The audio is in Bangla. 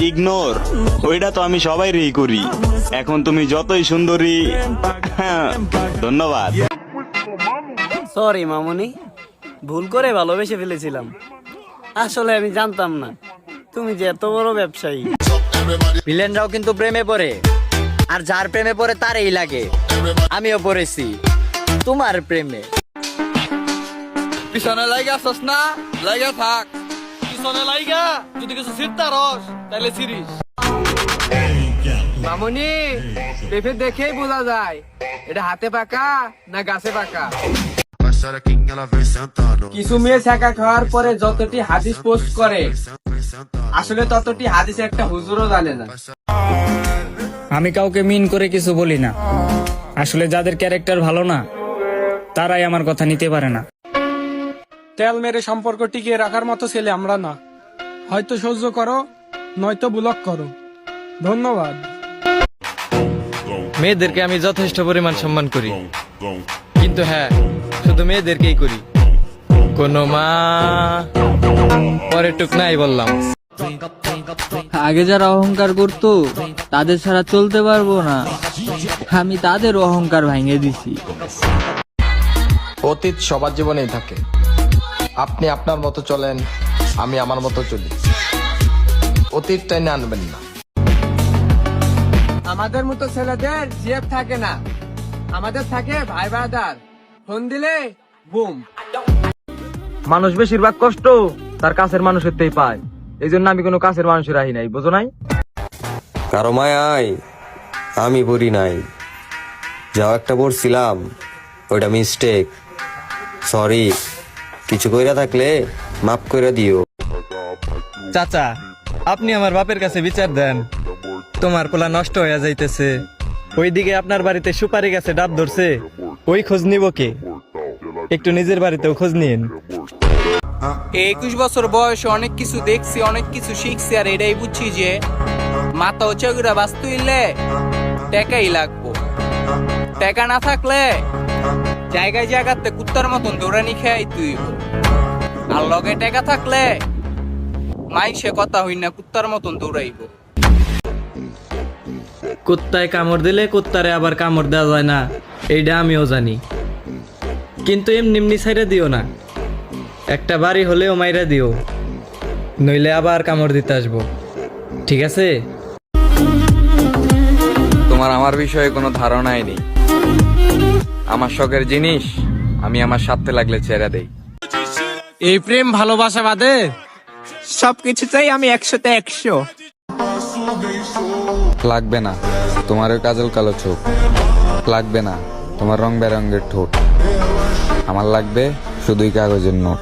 ইগনোর ওইটা তো আমি সবাই রেই করি। এখন তুমি যতই সুন্দরী হ্যাঁ, ধন্যবাদ। সরি মামুনি। ভুল করে ভালোবেসে ফেলেছিলাম। আসলে আমি জানতাম না। তুমি যে এত বড় ব্যবসায়ী। ভিলেনরাও কিন্তু প্রেমে পড়ে। আর যার প্রেমে পড়ে তারই লাগে। আমিও পড়েছি। তোমার প্রেমে। পিছনে লাইগা আসছ না? লাইগা থাক। পিছনে লাইগা যদি কিছু সিরতা রস তাহলে সিরিজ। মামুনি পেঁপে দেখেই বোঝা যায় এটা হাতে পাকা না গাছে পাকা? কিছু মেয়ে ছাকা খাওয়ার পরে যতটি হাদিস পোস্ট করে আসলে ততটি হাদিস একটা হুজুরও জানে না। আমি কাউকে মিন করে কিছু বলি না। আসলে যাদের ক্যারেক্টার ভালো না তারাই আমার কথা নিতে পারে না। তেল মেরে সম্পর্ক টিকিয়ে রাখার মতো ছেলে আমরা না। হয়তো সহ্য করো নয়তো ব্লক করো। ধন্যবাদ। মেয়েদেরকে আমি যথেষ্ট পরিমাণ সম্মান করি। কিন্তু হ্যাঁ শুধু মেয়েদেরকেই করি। কোনো মা পরে টুক নাই বললাম। আগে যারা অহংকার করতো তাদের ছাড়া চলতে পারব না। আমি তাদের অহংকার ভেঙে দিছি। অতীত সবার জীবনেই থাকে। আপনি আপনার মতো চলেন আমি আমার মতো চলি। অতীত টেনে আনবেন না। আমাদের মতো ছেলেদের জিএফ থাকে না। আমাদের থাকে ভাই বাদার ফোন দিলে বুম। মানুষ বেশিরভাগ কষ্ট তার কাছের মানুষের তেই পায়। এই জন্য আমি কোনো কাছের মানুষের আহি নাই বোঝো নাই? কারও মায়াই আমি পড়ি নাই। যাও একটা পড়ছিলাম ওইটা মিস্টেক সরি কিছু কইরা থাকলে মাফ কইরা দিও। চাচা আপনি আমার বাপের কাছে বিচার দেন। তোমার পোলা নষ্ট হয়ে যাইতেছে। ওইদিকে আপনার বাড়িতে সুপারি গাছে ডাব ধরছে। ওই খোঁজ নিব কে? একটু নিজের বাড়িতেও খোঁজ নিন একুশ বছর বয়সে অনেক কিছু দেখছি, অনেক কিছু শিখছি, আর এটাই বুঝছি যে মাথা উঁচা বাস্তু ইলে টাকাই লাগবো। টাকা না থাকলে জায়গায় জায়গাতে কুত্তার মতন দৌড়ানি খেয়াই তুই আর লগে টাকা থাকলে মাইসে কথা হই না কুত্তার মতন দৌড়াইব। কুত্তায় কামড় দিলে কুত্তারে আবার কামড় দেওয়া যায় না এইটা আমিও জানি। কিন্তু এমনি এমনি ছাইরা দিও না। একটা বাড়ি হলেও মাইরা দিও নইলে আবার কামড় দিতে আসব। ঠিক আছে? তোমার আমার বিষয়ে কোনো ধারণাই নেই। আমার শখের জিনিস আমি আমার সাথে লাগলে ছেড়ে দেই। এই প্রেম ভালোবাসা বাদে সবকিছু চাই আমি একশোতে একশো। লাগবে না। তোমার ওই কাজল কালো চোখ। লাগবে না। তোমার রং বেরঙের ঠোঁট। আমার লাগবে শুধুই কাগজের নোট।